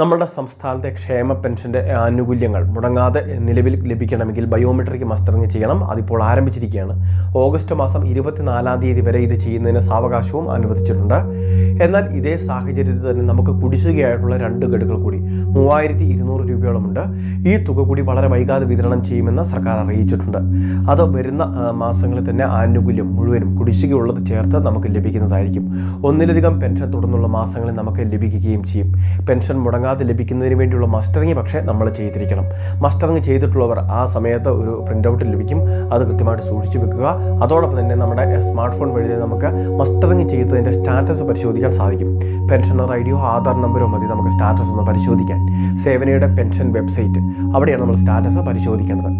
നമ്മളുടെ സംസ്ഥാനത്തെ ക്ഷേമ പെൻഷന്റെ ആനുകൂല്യങ്ങൾ മുടങ്ങാതെ നിലവിൽ ലഭിക്കണമെങ്കിൽ ബയോമെട്രിക് മസ്റ്ററിങ് ചെയ്യണം. അതിപ്പോൾ ആരംഭിച്ചിരിക്കുകയാണ്. ഓഗസ്റ്റ് മാസം ഇരുപത്തിനാലാം തീയതി വരെ ഇത് ചെയ്യുന്നതിന് സാവകാശവും അനുവദിച്ചിട്ടുണ്ട്. എന്നാൽ ഇതേ സാഹചര്യത്തിൽ തന്നെ നമുക്ക് കുടിശ്ശികയായിട്ടുള്ള രണ്ട് ഗഡുകൾ കൂടി മൂവായിരത്തി ഇരുന്നൂറ് രൂപയോളമുണ്ട്. ഈ തുക കൂടി വളരെ വൈകാതെ വിതരണം ചെയ്യുമെന്ന് സർക്കാർ അറിയിച്ചിട്ടുണ്ട്. അത് വരുന്ന മാസങ്ങളിൽ തന്നെ ആനുകൂല്യം മുഴുവനും കുടിശ്ശികയുള്ളത് ചേർത്ത് നമുക്ക് ലഭിക്കുന്നതായിരിക്കും. ഒന്നിലധികം പെൻഷൻ തുടർന്നുള്ള മാസങ്ങളിൽ നമുക്ക് ലഭിക്കുകയും ചെയ്യും. പെൻഷൻ മുടങ്ങാതെ ലഭിക്കുന്നതിന് വേണ്ടിയുള്ള മസ്റ്ററിങ് പക്ഷേ നമ്മൾ ചെയ്തിരിക്കണം. മസ്റ്ററിങ് ചെയ്തിട്ടുള്ളവർ ആ സമയത്ത് ഒരു പ്രിന്റ് ഔട്ട് ലഭിക്കും. അത് കൃത്യമായിട്ട് സൂക്ഷിച്ചു വെക്കുക. അതോടൊപ്പം തന്നെ നമ്മുടെ സ്മാർട്ട് ഫോൺ വഴി നമുക്ക് മസ്റ്ററിങ് ചെയ്തതിന്റെ സ്റ്റാറ്റസ് പരിശോധിക്കാൻ സാധിക്കും. പെൻഷനർ ഐ ഡിയോ ആധാർ നമ്പറോ മതി നമുക്ക് സ്റ്റാറ്റസ് ഒന്ന് പരിശോധിക്കാൻ. സേവനയുടെ പെൻഷൻ വെബ്സൈറ്റ് അവിടെയാണ് നമ്മൾ സ്റ്റാറ്റസ് പരിശോധിക്കേണ്ടത്.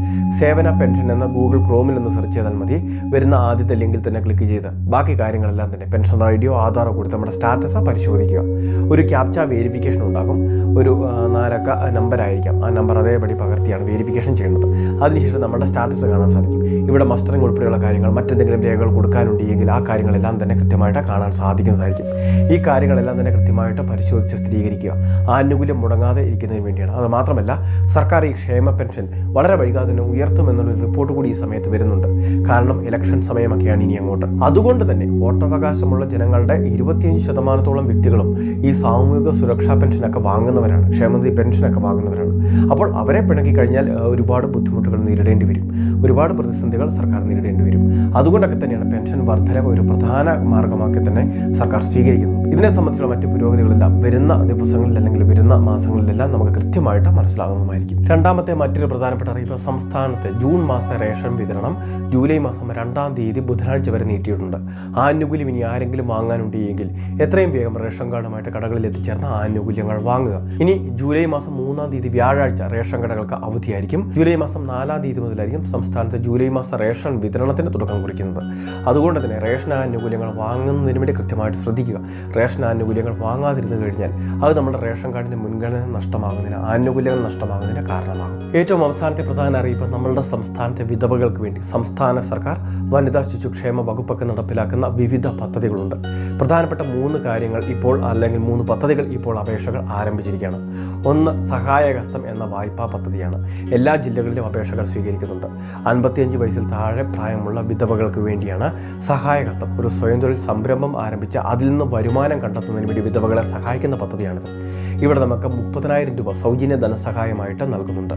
സേവന പെൻഷൻ എന്ന ഗൂഗിൾ ക്രോമിൽ ഒന്ന് സെർച്ച് ചെയ്താൽ മതി. വരുന്ന ആദ്യത്തെ ലിങ്കിൽ തന്നെ ക്ലിക്ക് ചെയ്ത് ബാക്കി കാര്യങ്ങളെല്ലാം തന്നെ പെൻഷനർ ഐ ഡിയോ ആധാറോ കൊടുത്ത് നമ്മുടെ സ്റ്റാറ്റസ് പരിശോധിക്കുക. ഒരു ക്യാപ്ച വേരിഫിക്കേഷൻ ഉണ്ടാകും. ഒരു നാലക്ക നമ്പർ ആയിരിക്കാം. ആ നമ്പർ അതേപടി പകർത്തിയാണ് വേരിഫിക്കേഷൻ ചെയ്യേണ്ടത് അതിനുശേഷം നമ്മുടെ സ്റ്റാറ്റസ് കാണാൻ സാധിക്കും. ഇവിടെ മസ്റ്ററിംഗ് ഉൾപ്പെടെയുള്ള കാര്യങ്ങൾ മറ്റെന്തെങ്കിലും രേഖകൾ കൊടുക്കാനുണ്ടെങ്കിൽ ആ കാര്യങ്ങളെല്ലാം തന്നെ കൃത്യമായിട്ട് കാണാൻ സാധിക്കുന്നതായിരിക്കും. ഈ കാര്യങ്ങളെല്ലാം തന്നെ കൃത്യമായിട്ട് പരിശോധിച്ച് സ്ഥിരീകരിക്കുക. ആനുകൂല്യം മുടങ്ങാതെ ഇരിക്കുന്നതിന് വേണ്ടിയാണ്. അത് മാത്രമല്ല സർക്കാർ ഈ ക്ഷേമ പെൻഷൻ വളരെ വൈകാതെ തന്നെ ഉയർത്തുമെന്നുള്ള റിപ്പോർട്ട് കൂടി ഈ സമയത്ത് വരുന്നുണ്ട്. കാരണം ഇലക്ഷൻ സമയമൊക്കെയാണ് ഇനി അങ്ങോട്ട്. അതുകൊണ്ട് തന്നെ വോട്ടവകാശമുള്ള ജനങ്ങളുടെ ഇരുപത്തിയഞ്ച് ശതമാനത്തോളം വ്യക്തികളും ഈ സാമൂഹിക സുരക്ഷാ പെൻഷനൊക്കെ വാങ്ങുന്നവരാണ് ക്ഷേമനിധി പെൻഷനൊക്കെ വാങ്ങുന്നവരാണ്. അപ്പോൾ അവരെ പിണക്കി കഴിഞ്ഞാൽ ഒരുപാട് ബുദ്ധിമുട്ടുകൾ നേരിടേണ്ടി വരും. ഒരുപാട് പ്രതിസന്ധികൾ സർക്കാർ നേരിടേണ്ടി വരും. അതുകൊണ്ടൊക്കെ തന്നെയാണ് പെൻഷൻ വർധനവ് ഒരു പ്രധാന മാർഗമാക്കി തന്നെ സർക്കാർ സ്വീകരിക്കുന്നത്. ഇതിനെ സംബന്ധിച്ചുള്ള മറ്റ് പുരോഗതികളെല്ലാം വരുന്ന ദിവസങ്ങളിൽ അല്ലെങ്കിൽ വരുന്ന മാസങ്ങളിലെല്ലാം നമുക്ക് കൃത്യമായിട്ട് മനസ്സിലാകുന്നതായിരിക്കും രണ്ടാമത്തെ മറ്റൊരു പ്രധാനപ്പെട്ട അറിയിപ്പ് സംസ്ഥാനത്ത് ജൂൺ മാസത്തെ റേഷൻ വിതരണം ജൂലൈ മാസം രണ്ടാം തീയതി ബുധനാഴ്ച വരെ നീട്ടിയിട്ടുണ്ട്. ആനുകൂല്യം ഇനി ആരെങ്കിലും വാങ്ങാനുണ്ടെങ്കിൽ എത്രയും വേഗം റേഷൻ കാർഡുമായിട്ട് കടകളിൽ എത്തിച്ചേർന്ന ആനുകൂല്യങ്ങൾ വാങ്ങുക. ഇനി ജൂലൈ മാസം മൂന്നാം തീയതി വ്യാഴാഴ്ച റേഷൻ കടകൾക്ക് അവധിയായിരിക്കും. ജൂലൈ മാസം നാലാം തീയതി മുതലായിരിക്കും സംസ്ഥാനത്ത് ജൂലൈ മാസ റേഷൻ വിതരണത്തിന് തുടക്കം കുറിക്കുന്നത്. അതുകൊണ്ട് തന്നെ റേഷൻ ആനുകൂല്യങ്ങൾ വാങ്ങുന്നതിന് വേണ്ടി കൃത്യമായിട്ട് ശ്രദ്ധിക്കുക. റേഷൻ ആനുകൂല്യങ്ങൾ വാങ്ങാതിരുന്നു കഴിഞ്ഞാൽ അത് നമ്മുടെ റേഷൻ കാർഡിന്റെ മുൻഗണന നഷ്ടമാകുന്നതിന് ആനുകൂല്യങ്ങൾ നഷ്ടമാകുന്നതിന് കാരണമാകും. ഏറ്റവും അവസാനത്തെ പ്രധാന അറിയിപ്പ് നമ്മളുടെ സംസ്ഥാനത്തെ വിധവകൾക്ക് വേണ്ടി സംസ്ഥാന സർക്കാർ വനിതാ ശിശുക്ഷേമ വകുപ്പൊക്കെ നടപ്പിലാക്കുന്ന വിവിധ പദ്ധതികളുണ്ട്. പ്രധാനപ്പെട്ട മൂന്ന് കാര്യങ്ങൾ ഇപ്പോൾ അല്ലെങ്കിൽ മൂന്ന് പദ്ധതികൾ ഇപ്പോൾ അപേക്ഷകൾ ആരംഭിച്ചിരിക്കുകയാണ് ഒന്ന് സഹായഹസ്തം എന്ന വായ്പാ പദ്ധതിയാണ്. എല്ലാ ജില്ലകളിലും അപേക്ഷകൾ സ്വീകരിക്കുന്നുണ്ട്. അൻപത്തിയഞ്ച് വയസ്സിൽ താഴെ പ്രായമുള്ള വിധവകൾക്ക് വേണ്ടിയാണ് സഹായഹസ്തം. ഒരു സ്വയം തൊഴിൽ സംരംഭം ആരംഭിച്ച് അതിൽ നിന്ന് വരുമാനം കണ്ടെത്തുന്നതിന് വേണ്ടി വിധവകളെ സഹായിക്കുന്ന പദ്ധതിയാണിത്. ഇവിടെ നമുക്ക് മുപ്പതിനായിരം രൂപ സൗജന്യ ധനസഹായമായിട്ട് നൽകുന്നുണ്ട്.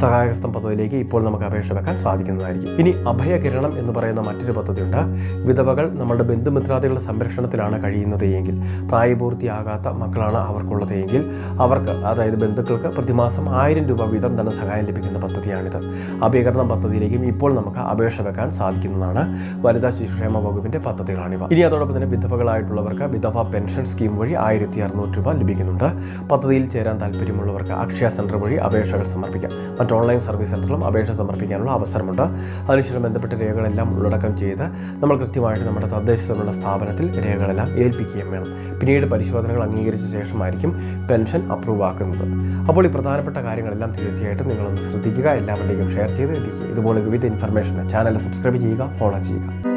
സഹായഹസ്തം പദ്ധതിയിലേക്ക് ഇപ്പോൾ നമുക്ക് അപേക്ഷ വെക്കാൻ സാധിക്കുന്നതായിരിക്കും. ഇനി അഭയകിരണം എന്ന് പറയുന്ന മറ്റൊരു പദ്ധതിയുണ്ട്. വിധവകൾ നമ്മുടെ ബന്ധുമിത്രാദികളുടെ സംരക്ഷണത്തിലാണ് കഴിയുന്നത് എങ്കിൽ പ്രായപൂർത്തിയാകാത്ത മക്കളാണ് അവർക്കുള്ളത് എങ്കിൽ അവർക്ക് അതായത് ബന്ധുക്കൾക്ക് പ്രതിമാസം ആയിരം രൂപ വീതം ധനസഹായം ലഭിക്കുന്ന പദ്ധതിയാണിത്. അഭയകരണം പദ്ധതിയിലേക്കും ഇപ്പോൾ നമുക്ക് അപേക്ഷ വെക്കാൻ സാധിക്കുന്നതാണ്. വനിതാ ശിശുക്ഷേമ വകുപ്പിന്റെ പദ്ധതികളാണിവ. ഇനി അതോടൊപ്പം തന്നെ വിധവകളായിട്ടുള്ളവർക്ക് വിധവ പെൻഷൻ സ്കീം വഴി ആയിരത്തി അറുന്നൂറ് രൂപ ലഭിക്കുന്നുണ്ട്. പദ്ധതിയിൽ ചേരാൻ താല്പര്യമുള്ളവർക്ക് അക്ഷയ സെന്റർ വഴി അപേക്ഷകൾ സമർപ്പിക്കാം. മറ്റ് ഓൺലൈൻ സർവീസ് സെന്ററിലും അപേക്ഷ സമർപ്പിക്കാനുള്ള അവസരമുണ്ട്. അതിനുശേഷം ബന്ധപ്പെട്ട രേഖകളെല്ലാം ഉള്ളടക്കം ചെയ്ത് നമ്മൾ കൃത്യമായിട്ട് നമ്മുടെ തദ്ദേശ സ്വയംഭരണ സ്ഥാപനത്തിൽ രേഖകളെല്ലാം ഏൽപ്പിക്കുകയും വേണം. പിന്നീട് പരിശോധനകൾ അംഗീകരിച്ച ശേഷമായിരിക്കും പെൻഷൻ അപ്രൂവ് ആക്കുന്നത്. അപ്പോൾ ഈ പ്രധാനപ്പെട്ട കാര്യങ്ങളെല്ലാം തീർച്ചയായിട്ടും നിങ്ങളൊന്ന് ശ്രദ്ധിക്കുക. എല്ലാവരിലേക്കും ഷെയർ ചെയ്ത് എത്തിക്കുക ഇതുപോലെ വിവിധ ഇൻഫർമേഷൻ ചാനൽ സബ്സ്ക്രൈബ് ചെയ്യുക ഫോളോ ചെയ്യുക.